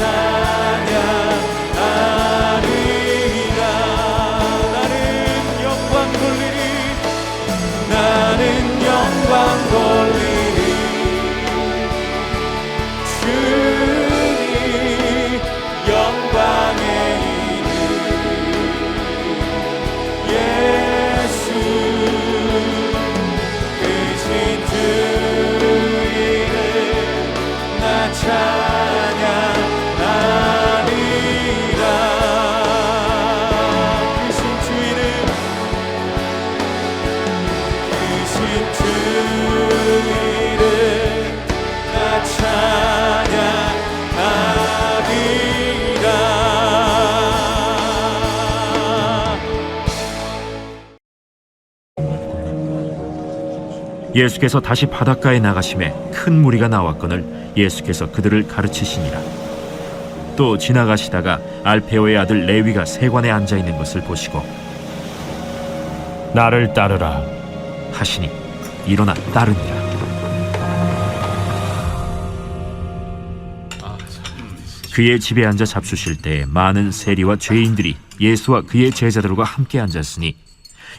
나 예수께서 다시 바닷가에 나가심에 큰 무리가 나왔거늘 예수께서 그들을 가르치시니라. 또 지나가시다가 알페오의 아들 레위가 세관에 앉아 있는 것을 보시고 나를 따르라. 하시니 일어나 따르니라. 그의 집에 앉아 잡수실 때 많은 세리와 죄인들이 예수와 그의 제자들과 함께 앉았으니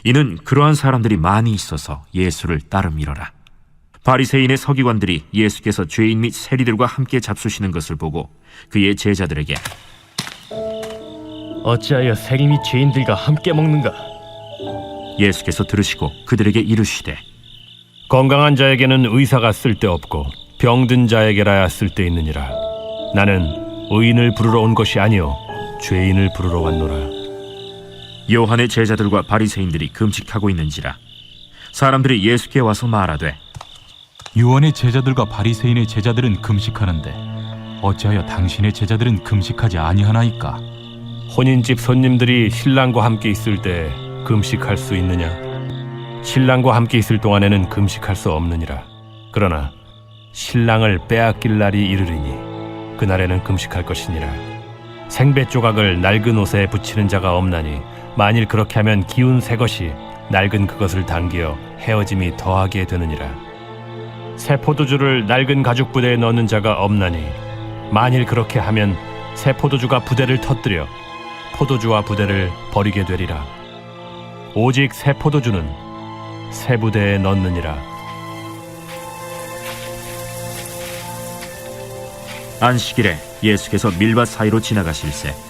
이는 그러한 사람들이 많이 있어서 예수를 따름이러라. 바리새인의 서기관들이 예수께서 죄인 및 세리들과 함께 잡수시는 것을 보고 그의 제자들에게 어찌하여 세리 및 죄인들과 함께 먹는가? 예수께서 들으시고 그들에게 이르시되 건강한 자에게는 의사가 쓸데없고 병든 자에게라야 쓸데있느니라. 나는 의인을 부르러 온 것이 아니요 죄인을 부르러 왔노라. 요한의 제자들과 바리새인들이 금식하고 있는지라 사람들이 예수께 와서 말하되 유언의 제자들과 바리새인의 제자들은 금식하는데 어찌하여 당신의 제자들은 금식하지 아니하나이까? 혼인집 손님들이 신랑과 함께 있을 때 금식할 수 있느냐? 신랑과 함께 있을 동안에는 금식할 수 없느니라. 그러나 신랑을 빼앗길 날이 이르리니 그날에는 금식할 것이니라. 생배 조각을 낡은 옷에 붙이는 자가 없나니 만일 그렇게 하면 기운 새 것이 낡은 그것을 당겨 헤어짐이 더하게 되느니라. 새 포도주를 낡은 가죽 부대에 넣는 자가 없나니 만일 그렇게 하면 새 포도주가 부대를 터뜨려 포도주와 부대를 버리게 되리라. 오직 새 포도주는 새 부대에 넣느니라. 안식일에 예수께서 밀밭 사이로 지나가실새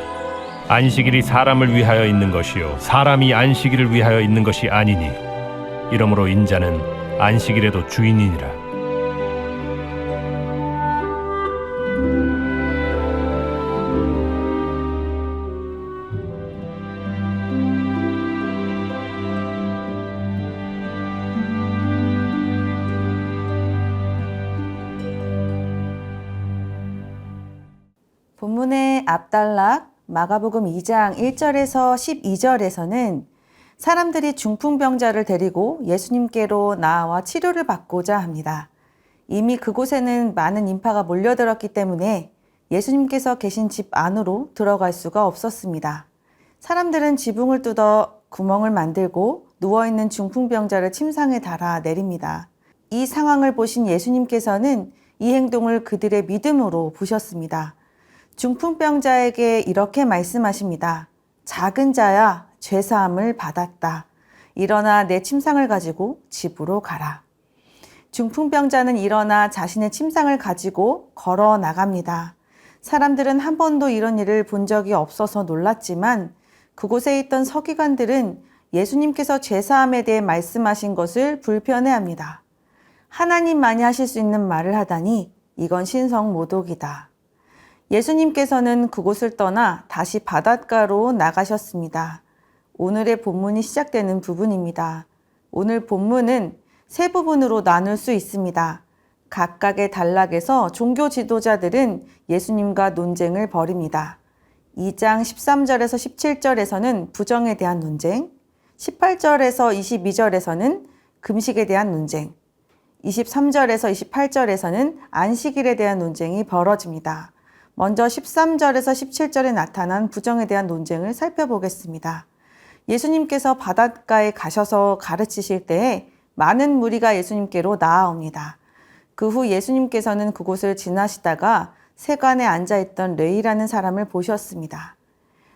안식일이 사람을 위하여 있는 것이요 사람이 안식일을 위하여 있는 것이 아니니 이러므로 인자는 안식일에도 주인이니라. 본문의 앞단락 마가복음 2장 1절에서 12절에서는 사람들이 중풍병자를 데리고 예수님께로 나와 치료를 받고자 합니다. 이미 그곳에는 많은 인파가 몰려들었기 때문에 예수님께서 계신 집 안으로 들어갈 수가 없었습니다. 사람들은 지붕을 뜯어 구멍을 만들고 누워있는 중풍병자를 침상에 달아 내립니다. 이 상황을 보신 예수님께서는 이 행동을 그들의 믿음으로 보셨습니다. 중풍병자에게 이렇게 말씀하십니다. 작은 자야, 죄사함을 받았다. 일어나 내 침상을 가지고 집으로 가라. 중풍병자는 일어나 자신의 침상을 가지고 걸어 나갑니다. 사람들은 한 번도 이런 일을 본 적이 없어서 놀랐지만 그곳에 있던 서기관들은 예수님께서 죄사함에 대해 말씀하신 것을 불편해합니다. 하나님만이 하실 수 있는 말을 하다니 이건 신성 모독이다. 예수님께서는 그곳을 떠나 다시 바닷가로 나가셨습니다. 오늘의 본문이 시작되는 부분입니다. 오늘 본문은 세 부분으로 나눌 수 있습니다. 각각의 단락에서 종교 지도자들은 예수님과 논쟁을 벌입니다. 2장 13절에서 17절에서는 부정에 대한 논쟁, 18절에서 22절에서는 금식에 대한 논쟁, 23절에서 28절에서는 안식일에 대한 논쟁이 벌어집니다. 먼저 13절에서 17절에 나타난 부정에 대한 논쟁을 살펴보겠습니다. 예수님께서 바닷가에 가셔서 가르치실 때에 많은 무리가 예수님께로 나아옵니다. 그 후 예수님께서는 그곳을 지나시다가 세관에 앉아있던 레위라는 사람을 보셨습니다.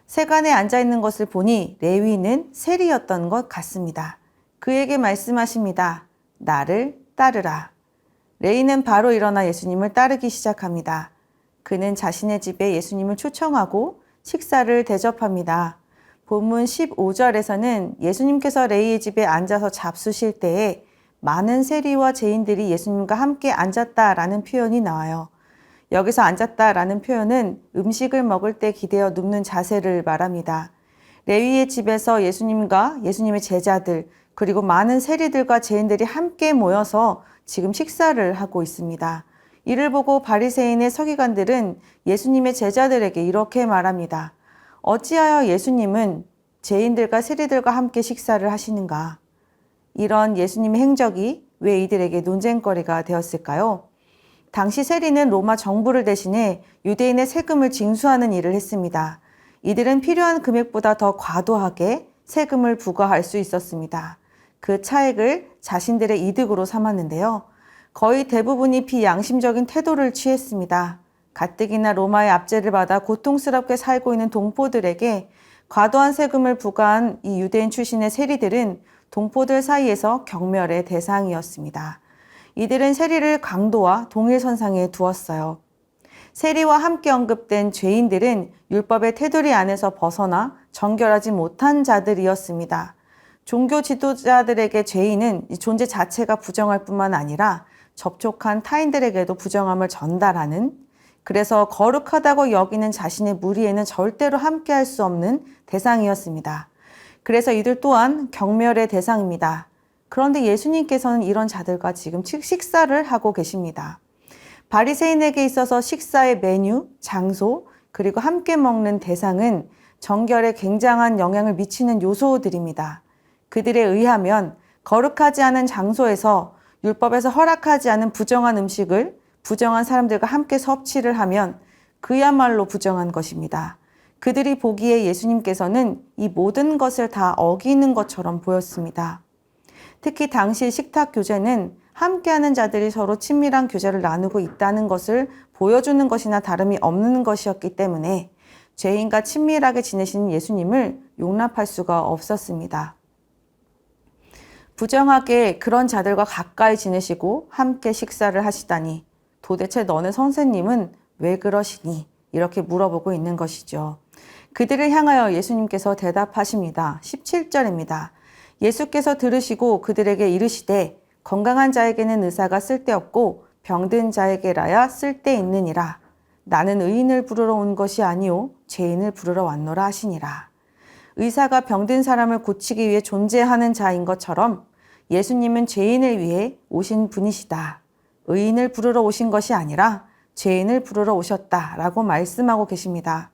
세관에 앉아있는 것을 보니 레위는 세리였던 것 같습니다. 그에게 말씀하십니다. 나를 따르라. 레이는 바로 일어나 예수님을 따르기 시작합니다. 그는 자신의 집에 예수님을 초청하고 식사를 대접합니다. 본문 15절에서는 예수님께서 레이의 집에 앉아서 잡수실 때에 많은 세리와 죄인들이 예수님과 함께 앉았다라는 표현이 나와요. 여기서 앉았다라는 표현은 음식을 먹을 때 기대어 눕는 자세를 말합니다. 레위의 집에서 예수님과 예수님의 제자들 그리고 많은 세리들과 죄인들이 함께 모여서 지금 식사를 하고 있습니다. 이를 보고 바리새인의 서기관들은 예수님의 제자들에게 이렇게 말합니다. 어찌하여 예수님은 죄인들과 세리들과 함께 식사를 하시는가? 이런 예수님의 행적이 왜 이들에게 논쟁거리가 되었을까요? 당시 세리는 로마 정부를 대신해 유대인의 세금을 징수하는 일을 했습니다. 이들은 필요한 금액보다 더 과도하게 세금을 부과할 수 있었습니다. 그 차액을 자신들의 이득으로 삼았는데요. 거의 대부분이 비양심적인 태도를 취했습니다. 가뜩이나 로마의 압제를 받아 고통스럽게 살고 있는 동포들에게 과도한 세금을 부과한 이 유대인 출신의 세리들은 동포들 사이에서 경멸의 대상이었습니다. 이들은 세리를 강도와 동일선상에 두었어요. 세리와 함께 언급된 죄인들은 율법의 테두리 안에서 벗어나 정결하지 못한 자들이었습니다. 종교 지도자들에게 죄인은 이 존재 자체가 부정할 뿐만 아니라 접촉한 타인들에게도 부정함을 전달하는 그래서 거룩하다고 여기는 자신의 무리에는 절대로 함께할 수 없는 대상이었습니다. 그래서 이들 또한 경멸의 대상입니다. 그런데 예수님께서는 이런 자들과 지금 식사를 하고 계십니다. 바리새인에게 있어서 식사의 메뉴, 장소, 그리고 함께 먹는 대상은 정결에 굉장한 영향을 미치는 요소들입니다. 그들에 의하면 거룩하지 않은 장소에서 율법에서 허락하지 않은 부정한 음식을 부정한 사람들과 함께 섭취를 하면 그야말로 부정한 것입니다. 그들이 보기에 예수님께서는 이 모든 것을 다 어기는 것처럼 보였습니다. 특히 당시 식탁 교제는 함께하는 자들이 서로 친밀한 교제를 나누고 있다는 것을 보여주는 것이나 다름이 없는 것이었기 때문에 죄인과 친밀하게 지내시는 예수님을 용납할 수가 없었습니다. 부정하게 그런 자들과 가까이 지내시고 함께 식사를 하시다니 도대체 너네 선생님은 왜 그러시니? 이렇게 물어보고 있는 것이죠. 그들을 향하여 예수님께서 대답하십니다. 17절입니다. 예수께서 들으시고 그들에게 이르시되 건강한 자에게는 의사가 쓸데없고 병든 자에게라야 쓸데있느니라. 나는 의인을 부르러 온 것이 아니요 죄인을 부르러 왔노라 하시니라. 의사가 병든 사람을 고치기 위해 존재하는 자인 것처럼 예수님은 죄인을 위해 오신 분이시다. 의인을 부르러 오신 것이 아니라 죄인을 부르러 오셨다 라고 말씀하고 계십니다.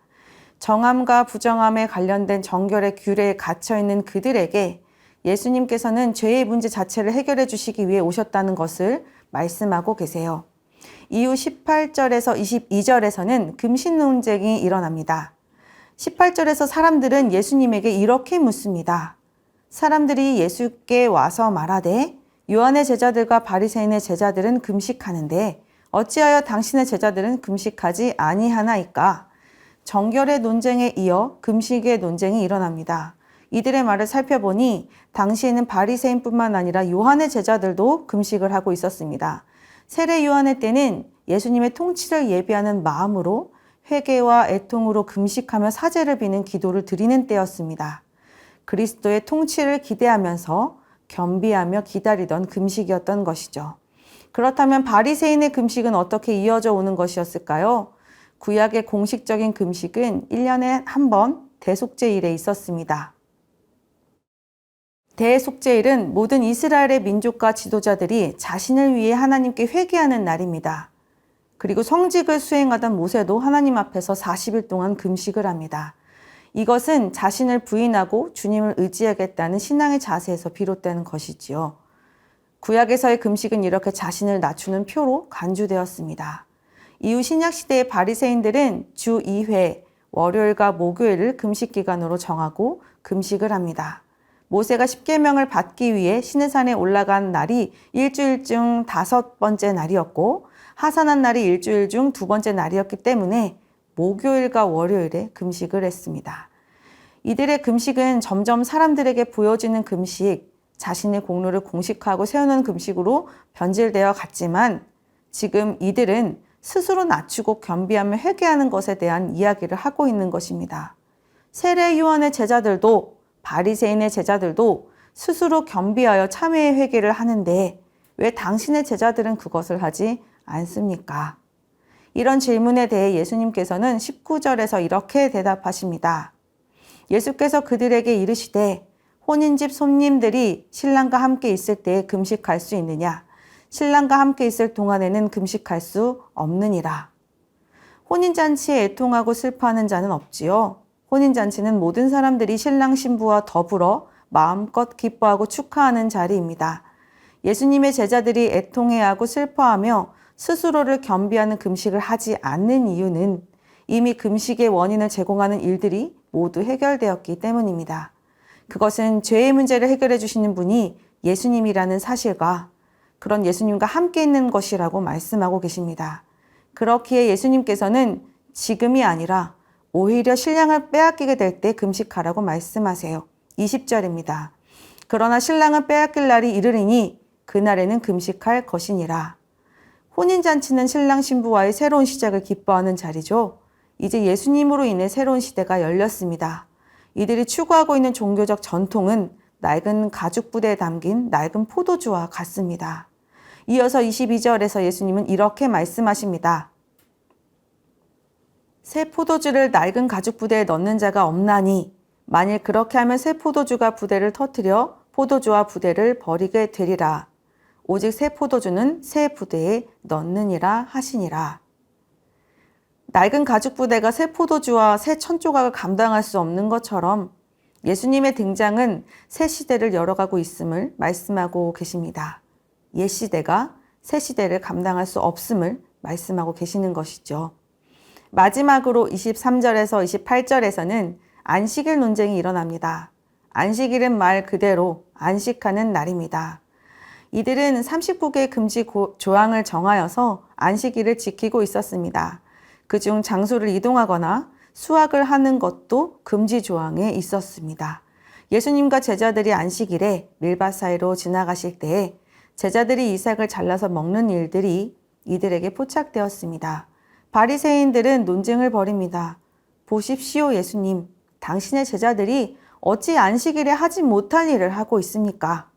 정함과 부정함에 관련된 정결의 규례에 갇혀 있는 그들에게 예수님께서는 죄의 문제 자체를 해결해 주시기 위해 오셨다는 것을 말씀하고 계세요. 이후 18절에서 22절에서는 금신 논쟁이 일어납니다. 18절에서 사람들은 예수님에게 이렇게 묻습니다. 사람들이 예수께 와서 말하되 요한의 제자들과 바리새인의 제자들은 금식하는데 어찌하여 당신의 제자들은 금식하지 아니하나이까? 정결의 논쟁에 이어 금식의 논쟁이 일어납니다. 이들의 말을 살펴보니 당시에는 바리새인뿐만 아니라 요한의 제자들도 금식을 하고 있었습니다. 세례 요한의 때는 예수님의 통치를 예비하는 마음으로 회개와 애통으로 금식하며 사죄를 비는 기도를 드리는 때였습니다. 그리스도의 통치를 기대하면서 겸비하며 기다리던 금식이었던 것이죠. 그렇다면 바리새인의 금식은 어떻게 이어져 오는 것이었을까요? 구약의 공식적인 금식은 1년에 한 번 대속제일에 있었습니다. 대속제일은 모든 이스라엘의 민족과 지도자들이 자신을 위해 하나님께 회개하는 날입니다. 그리고 성직을 수행하던 모세도 하나님 앞에서 40일 동안 금식을 합니다. 이것은 자신을 부인하고 주님을 의지하겠다는 신앙의 자세에서 비롯되는 것이지요. 구약에서의 금식은 이렇게 자신을 낮추는 표로 간주되었습니다. 이후 신약 시대의 바리새인들은 주 2회 월요일과 목요일을 금식 기간으로 정하고 금식을 합니다. 모세가 십계명을 받기 위해 시내산에 올라간 날이 일주일 중 다섯 번째 날이었고 하산한 날이 일주일 중 두 번째 날이었기 때문에 목요일과 월요일에 금식을 했습니다. 이들의 금식은 점점 사람들에게 보여지는 금식, 자신의 공로를 공식하고 세우는 금식으로 변질되어 갔지만 지금 이들은 스스로 낮추고 겸비하며 회개하는 것에 대한 이야기를 하고 있는 것입니다. 세례 요한의 제자들도 바리새인의 제자들도 스스로 겸비하여 참회의 회개를 하는데 왜 당신의 제자들은 그것을 하지 않습니까? 이런 질문에 대해 예수님께서는 19절에서 이렇게 대답하십니다. 예수께서 그들에게 이르시되 혼인집 손님들이 신랑과 함께 있을 때 금식할 수 있느냐? 신랑과 함께 있을 동안에는 금식할 수 없느니라. 혼인잔치에 애통하고 슬퍼하는 자는 없지요. 혼인잔치는 모든 사람들이 신랑 신부와 더불어 마음껏 기뻐하고 축하하는 자리입니다. 예수님의 제자들이 애통해하고 슬퍼하며 스스로를 겸비하는 금식을 하지 않는 이유는 이미 금식의 원인을 제공하는 일들이 모두 해결되었기 때문입니다. 그것은 죄의 문제를 해결해 주시는 분이 예수님이라는 사실과 그런 예수님과 함께 있는 것이라고 말씀하고 계십니다. 그렇기에 예수님께서는 지금이 아니라 오히려 신랑을 빼앗기게 될 때 금식하라고 말씀하세요. 20절입니다. 그러나 신랑은 빼앗길 날이 이르리니 그날에는 금식할 것이니라. 혼인잔치는 신랑 신부와의 새로운 시작을 기뻐하는 자리죠. 이제 예수님으로 인해 새로운 시대가 열렸습니다. 이들이 추구하고 있는 종교적 전통은 낡은 가죽 부대에 담긴 낡은 포도주와 같습니다. 이어서 22절에서 예수님은 이렇게 말씀하십니다. 새 포도주를 낡은 가죽 부대에 넣는 자가 없나니 만일 그렇게 하면 새 포도주가 부대를 터뜨려 포도주와 부대를 버리게 되리라. 오직 새 포도주는 새 부대에 넣느니라 하시니라. 낡은 가죽 부대가 새 포도주와 새 천조각을 감당할 수 없는 것처럼 예수님의 등장은 새 시대를 열어가고 있음을 말씀하고 계십니다. 옛 시대가 새 시대를 감당할 수 없음을 말씀하고 계시는 것이죠. 마지막으로 23절에서 28절에서는 안식일 논쟁이 일어납니다. 안식일은 말 그대로 안식하는 날입니다. 이들은 39개 금지 조항을 정하여서 안식일을 지키고 있었습니다. 그중 장소를 이동하거나 수확을 하는 것도 금지 조항에 있었습니다. 예수님과 제자들이 안식일에 밀밭 사이로 지나가실 때에 제자들이 이삭을 잘라서 먹는 일들이 이들에게 포착되었습니다. 바리새인들은 논쟁을 벌입니다. 보십시오, 예수님. 당신의 제자들이 어찌 안식일에 하지 못할 일을 하고 있습니까?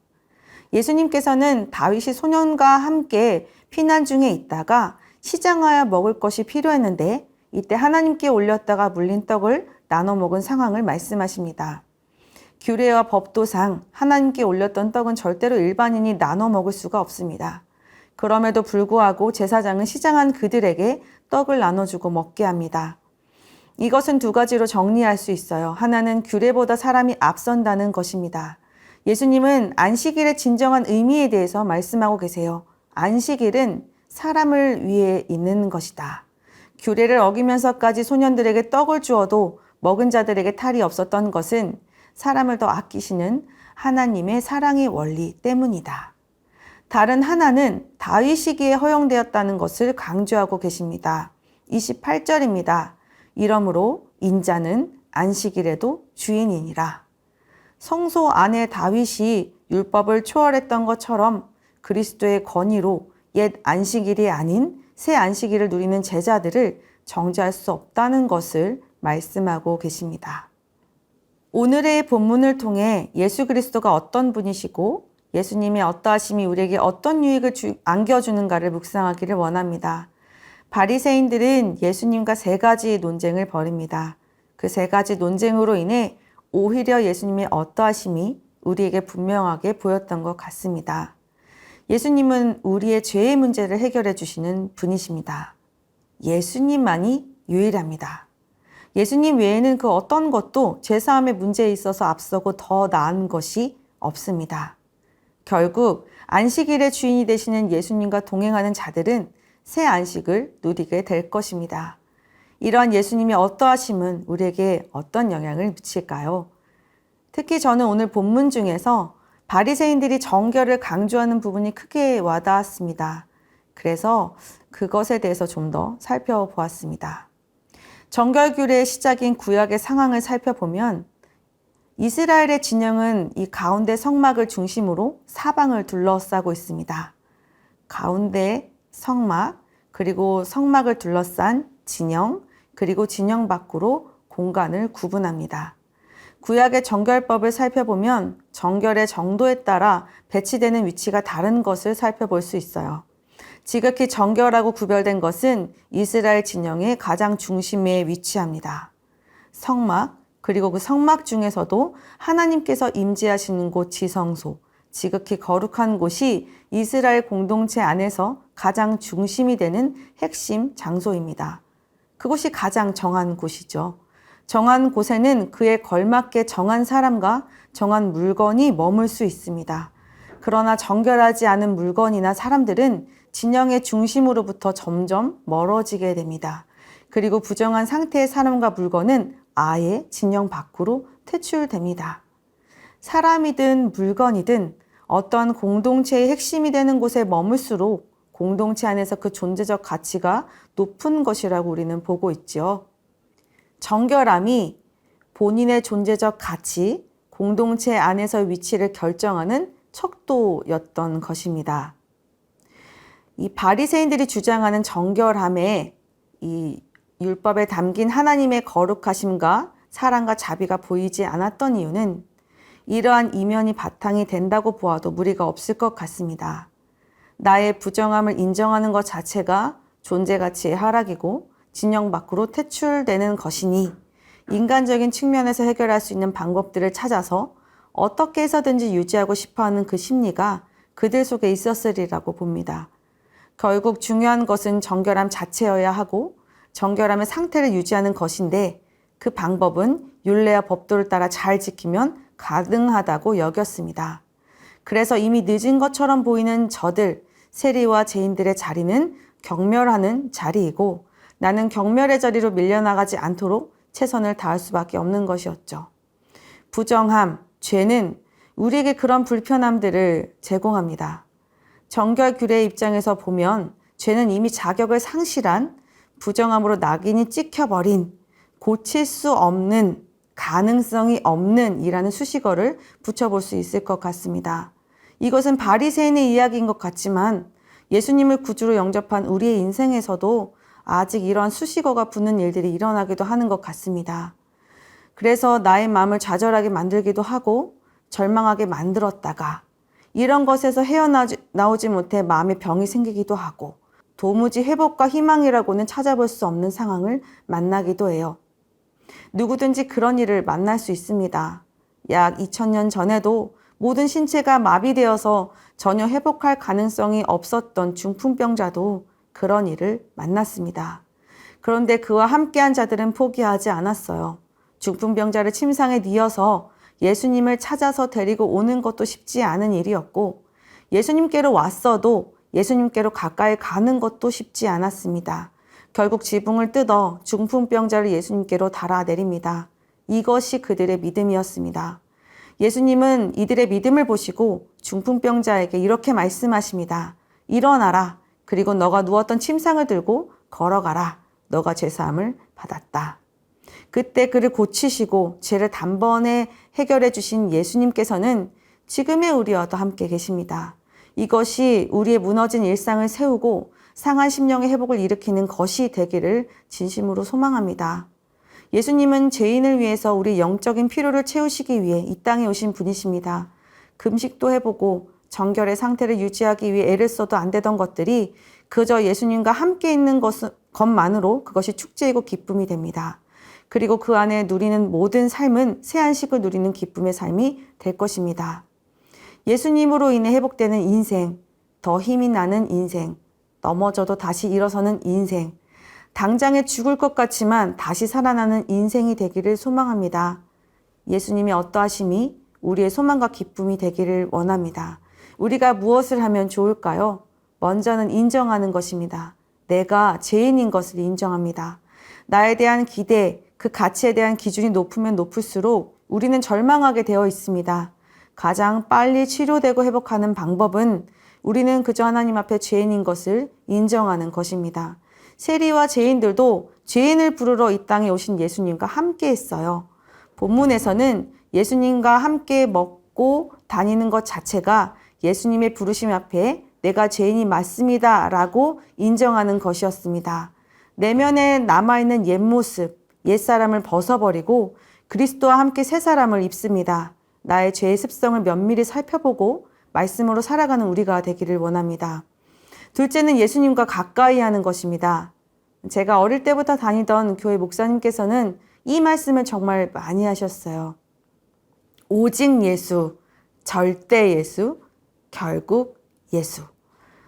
예수님께서는 다윗이 소년과 함께 피난 중에 있다가 시장하여 먹을 것이 필요했는데 이때 하나님께 올렸다가 물린 떡을 나눠 먹은 상황을 말씀하십니다. 규례와 법도상 하나님께 올렸던 떡은 절대로 일반인이 나눠 먹을 수가 없습니다. 그럼에도 불구하고 제사장은 시장한 그들에게 떡을 나눠주고 먹게 합니다. 이것은 두 가지로 정리할 수 있어요. 하나는 규례보다 사람이 앞선다는 것입니다. 예수님은 안식일의 진정한 의미에 대해서 말씀하고 계세요. 안식일은 사람을 위해 있는 것이다. 규례를 어기면서까지 소년들에게 떡을 주어도 먹은 자들에게 탈이 없었던 것은 사람을 더 아끼시는 하나님의 사랑의 원리 때문이다. 다른 하나는 다윗 시기에 허용되었다는 것을 강조하고 계십니다. 28절입니다. 이러므로 인자는 안식일에도 주인이니라. 성소 안에 다윗이 율법을 초월했던 것처럼 그리스도의 권위로 옛 안식일이 아닌 새 안식일을 누리는 제자들을 정죄할 수 없다는 것을 말씀하고 계십니다. 오늘의 본문을 통해 예수 그리스도가 어떤 분이시고 예수님의 어떠하심이 우리에게 어떤 유익을 주- 안겨주는가를 묵상하기를 원합니다. 바리새인들은 예수님과 세 가지 논쟁을 벌입니다. 그 세 가지 논쟁으로 인해 오히려 예수님의 어떠하심이 우리에게 분명하게 보였던 것 같습니다. 예수님은 우리의 죄의 문제를 해결해 주시는 분이십니다. 예수님만이 유일합니다. 예수님 외에는 그 어떤 것도 죄사함의 문제에 있어서 앞서고 더 나은 것이 없습니다. 결국 안식일의 주인이 되시는 예수님과 동행하는 자들은 새 안식을 누리게 될 것입니다. 이러한 예수님의 어떠하심은 우리에게 어떤 영향을 미칠까요? 특히 저는 오늘 본문 중에서 바리새인들이 정결을 강조하는 부분이 크게 와닿았습니다. 그래서 그것에 대해서 좀 더 살펴보았습니다. 정결규례의 시작인 구약의 상황을 살펴보면 이스라엘의 진영은 이 가운데 성막을 중심으로 사방을 둘러싸고 있습니다. 가운데 성막, 그리고 성막을 둘러싼 진영, 그리고 진영 밖으로 공간을 구분합니다. 구약의 정결법을 살펴보면 정결의 정도에 따라 배치되는 위치가 다른 것을 살펴볼 수 있어요. 지극히 정결하고 구별된 것은 이스라엘 진영의 가장 중심에 위치합니다. 성막, 그리고 그 성막 중에서도 하나님께서 임재하시는 곳 지성소, 지극히 거룩한 곳이 이스라엘 공동체 안에서 가장 중심이 되는 핵심 장소입니다. 그곳이 가장 정한 곳이죠. 정한 곳에는 그에 걸맞게 정한 사람과 정한 물건이 머물 수 있습니다. 그러나 정결하지 않은 물건이나 사람들은 진영의 중심으로부터 점점 멀어지게 됩니다. 그리고 부정한 상태의 사람과 물건은 아예 진영 밖으로 퇴출됩니다. 사람이든 물건이든 어떠한 공동체의 핵심이 되는 곳에 머물수록 공동체 안에서 그 존재적 가치가 높은 것이라고 우리는 보고 있지요. 정결함이 본인의 존재적 가치, 공동체 안에서 위치를 결정하는 척도였던 것입니다. 이 바리새인들이 주장하는 정결함에 이 율법에 담긴 하나님의 거룩하심과 사랑과 자비가 보이지 않았던 이유는 이러한 이면이 바탕이 된다고 보아도 무리가 없을 것 같습니다. 나의 부정함을 인정하는 것 자체가 존재 가치의 하락이고 진영 밖으로 퇴출되는 것이니 인간적인 측면에서 해결할 수 있는 방법들을 찾아서 어떻게 해서든지 유지하고 싶어 하는 그 심리가 그들 속에 있었으리라고 봅니다. 결국 중요한 것은 정결함 자체여야 하고 정결함의 상태를 유지하는 것인데 그 방법은 율례와 법도를 따라 잘 지키면 가능하다고 여겼습니다. 그래서 이미 늦은 것처럼 보이는 저들, 세리와 죄인들의 자리는 경멸하는 자리이고 나는 경멸의 자리로 밀려나가지 않도록 최선을 다할 수밖에 없는 것이었죠. 부정함, 죄는 우리에게 그런 불편함들을 제공합니다. 정결 규례의 입장에서 보면 죄는 이미 자격을 상실한 부정함으로 낙인이 찍혀버린 고칠 수 없는 가능성이 없는 이라는 수식어를 붙여볼 수 있을 것 같습니다. 이것은 바리새인의 이야기인 것 같지만 예수님을 구주로 영접한 우리의 인생에서도 아직 이러한 수식어가 붙는 일들이 일어나기도 하는 것 같습니다. 그래서 나의 마음을 좌절하게 만들기도 하고 절망하게 만들었다가 이런 것에서 헤어나오지 못해 마음의 병이 생기기도 하고 도무지 회복과 희망이라고는 찾아볼 수 없는 상황을 만나기도 해요. 누구든지 그런 일을 만날 수 있습니다. 약 2000년 전에도 모든 신체가 마비되어서 전혀 회복할 가능성이 없었던 중풍병자도 그런 일을 만났습니다. 그런데 그와 함께한 자들은 포기하지 않았어요. 중풍병자를 침상에 뉘어서 예수님을 찾아서 데리고 오는 것도 쉽지 않은 일이었고 예수님께로 왔어도 예수님께로 가까이 가는 것도 쉽지 않았습니다. 결국 지붕을 뜯어 중풍병자를 예수님께로 달아내립니다. 이것이 그들의 믿음이었습니다. 예수님은 이들의 믿음을 보시고 중풍병자에게 이렇게 말씀하십니다. 일어나라. 그리고 너가 누웠던 침상을 들고 걸어가라. 너가 죄사함을 받았다. 그때 그를 고치시고 죄를 단번에 해결해 주신 예수님께서는 지금의 우리와도 함께 계십니다. 이것이 우리의 무너진 일상을 세우고 상한 심령의 회복을 일으키는 것이 되기를 진심으로 소망합니다. 예수님은 죄인을 위해서 우리 영적인 필요를 채우시기 위해 이 땅에 오신 분이십니다. 금식도 해보고 정결의 상태를 유지하기 위해 애를 써도 안 되던 것들이 그저 예수님과 함께 있는 것, 것만으로 그것이 축제이고 기쁨이 됩니다. 그리고 그 안에 누리는 모든 삶은 새 안식을 누리는 기쁨의 삶이 될 것입니다. 예수님으로 인해 회복되는 인생, 더 힘이 나는 인생, 넘어져도 다시 일어서는 인생, 당장에 죽을 것 같지만 다시 살아나는 인생이 되기를 소망합니다. 예수님의 어떠하심이 우리의 소망과 기쁨이 되기를 원합니다. 우리가 무엇을 하면 좋을까요? 먼저는 인정하는 것입니다. 내가 죄인인 것을 인정합니다. 나에 대한 기대, 그 가치에 대한 기준이 높으면 높을수록 우리는 절망하게 되어 있습니다. 가장 빨리 치료되고 회복하는 방법은 우리는 그저 하나님 앞에 죄인인 것을 인정하는 것입니다. 세리와 죄인들도 죄인을 부르러 이 땅에 오신 예수님과 함께 했어요. 본문에서는 예수님과 함께 먹고 다니는 것 자체가 예수님의 부르심 앞에 내가 죄인이 맞습니다. 라고 인정하는 것이었습니다. 내면에 남아있는 옛 모습, 옛 사람을 벗어버리고 그리스도와 함께 새 사람을 입습니다. 나의 죄의 습성을 면밀히 살펴보고 말씀으로 살아가는 우리가 되기를 원합니다. 둘째는 예수님과 가까이 하는 것입니다. 제가 어릴 때부터 다니던 교회 목사님께서는 이 말씀을 정말 많이 하셨어요. 오직 예수, 절대 예수, 결국 예수.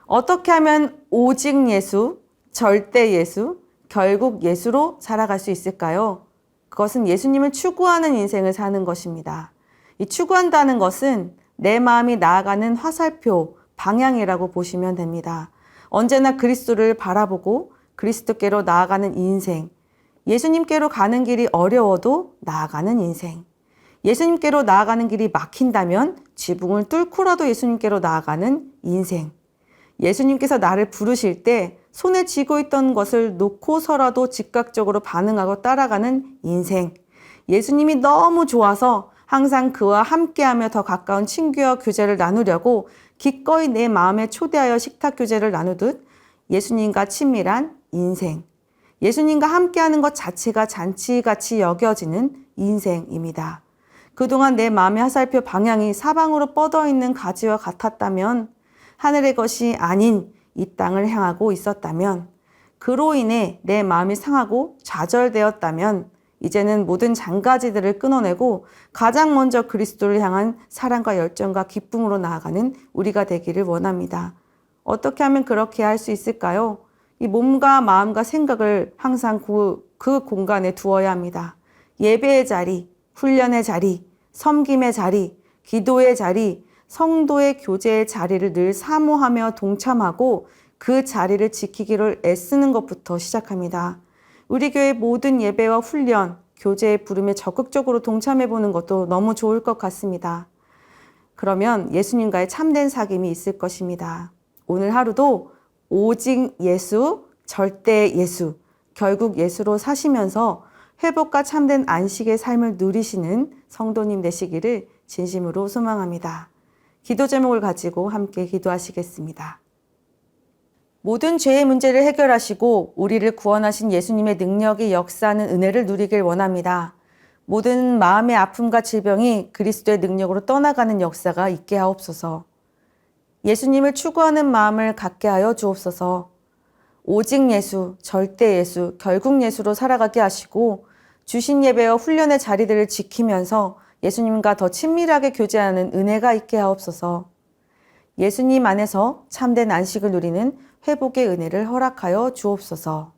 어떻게 하면 오직 예수, 절대 예수, 결국 예수로 살아갈 수 있을까요? 그것은 예수님을 추구하는 인생을 사는 것입니다. 이 추구한다는 것은 내 마음이 나아가는 화살표, 방향이라고 보시면 됩니다. 언제나 그리스도를 바라보고 그리스도께로 나아가는 인생. 예수님께로 가는 길이 어려워도 나아가는 인생. 예수님께로 나아가는 길이 막힌다면 지붕을 뚫고라도 예수님께로 나아가는 인생. 예수님께서 나를 부르실 때 손에 쥐고 있던 것을 놓고서라도 즉각적으로 반응하고 따라가는 인생. 예수님이 너무 좋아서 항상 그와 함께하며 더 가까운 친구와 교제를 나누려고 기꺼이 내 마음에 초대하여 식탁 교제를 나누듯 예수님과 친밀한 인생. 예수님과 함께하는 것 자체가 잔치같이 여겨지는 인생입니다. 그동안 내 마음의 화살표 방향이 사방으로 뻗어 있는 가지와 같았다면 하늘의 것이 아닌 이 땅을 향하고 있었다면 그로 인해 내 마음이 상하고 좌절되었다면 이제는 모든 장가지들을 끊어내고 가장 먼저 그리스도를 향한 사랑과 열정과 기쁨으로 나아가는 우리가 되기를 원합니다. 어떻게 하면 그렇게 할 수 있을까요? 이 몸과 마음과 생각을 항상 그, 그 공간에 두어야 합니다. 예배의 자리, 훈련의 자리, 섬김의 자리, 기도의 자리, 성도의 교제의 자리를 늘 사모하며 동참하고 그 자리를 지키기를 애쓰는 것부터 시작합니다. 우리 교회 모든 예배와 훈련, 교제의 부름에 적극적으로 동참해 보는 것도 너무 좋을 것 같습니다. 그러면 예수님과의 참된 사귐이 있을 것입니다. 오늘 하루도 오직 예수, 절대 예수, 결국 예수로 사시면서 회복과 참된 안식의 삶을 누리시는 성도님 되시기를 진심으로 소망합니다. 기도 제목을 가지고 함께 기도하시겠습니다. 모든 죄의 문제를 해결하시고 우리를 구원하신 예수님의 능력이 역사하는 은혜를 누리길 원합니다. 모든 마음의 아픔과 질병이 그리스도의 능력으로 떠나가는 역사가 있게 하옵소서. 예수님을 추구하는 마음을 갖게 하여 주옵소서. 오직 예수, 절대 예수, 결국 예수로 살아가게 하시고 주신 예배와 훈련의 자리들을 지키면서 예수님과 더 친밀하게 교제하는 은혜가 있게 하옵소서. 예수님 안에서 참된 안식을 누리는 회복의 은혜를 허락하여 주옵소서.